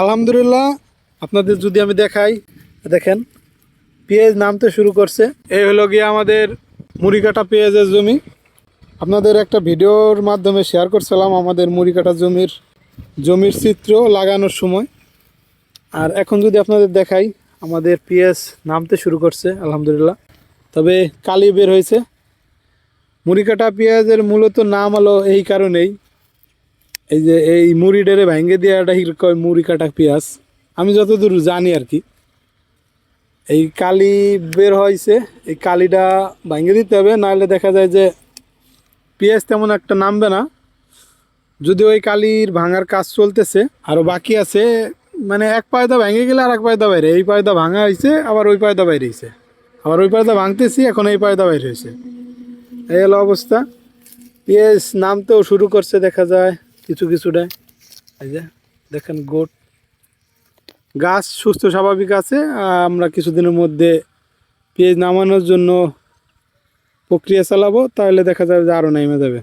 আলহামদুলিল্লাহ, আপনাদের যদি আমি দেখাই, দেখেন, পেঁয়াজ নামতে শুরু করছে। এই হলো গিয়ে আমাদের মুড়ি কাটা পেঁয়াজের জমি। আপনাদের একটা ভিডিওর মাধ্যমে শেয়ার করছিলাম আমাদের মুড়ি কাটা জমির জমির চিত্র লাগানোর সময়। আর এখন যদি আপনাদের দেখাই, আমাদের পেঁয়াজ নামতে শুরু করছে, আলহামদুলিল্লাহ। তবে কালি বের হয়েছে। মুড়ি কাটা পেঁয়াজের মূলত নাম হলো এই কারণেই। এই যে এই মুড়ি ডেরে ভেঙে দিয়ে এটা কয় মুড়ি কাটা পেঁয়াজ, আমি যতদূর জানি আর কি। এই কালি বের হয়েছে, এই কালিটা ভেঙে দিতে হবে, নাহলে দেখা যায় যে পেঁয়াজ তেমন একটা নামবে না। যদি ওই কালির ভাঙার কাজ চলতেছে আরও বাকি আছে মানে এক পায়দা ভেঙে গেলে আর এক পায়দা বাইরে, এই পায়দা ভাঙা হয়েছে, আবার ওই পায়দা বাইরে হয়েছে। আবার ওই পায়দা ভাঙতেছি, এখন এই পায়দা বাইরে হয়েছে। এই হলো অবস্থা। পেঁয়াজ নামতেও শুরু করছে, দেখা যায়। কিছু কিছুটা এই যে, দেখেন গোট গাছ সুস্থ, স্বাভাবিক আছে। আমরা কিছুদিনের মধ্যে পেঁয়াজ নামানোর জন্য প্রক্রিয়া চালাবো, তাহলে দেখা যাবে যে আরও নেমে যাবে।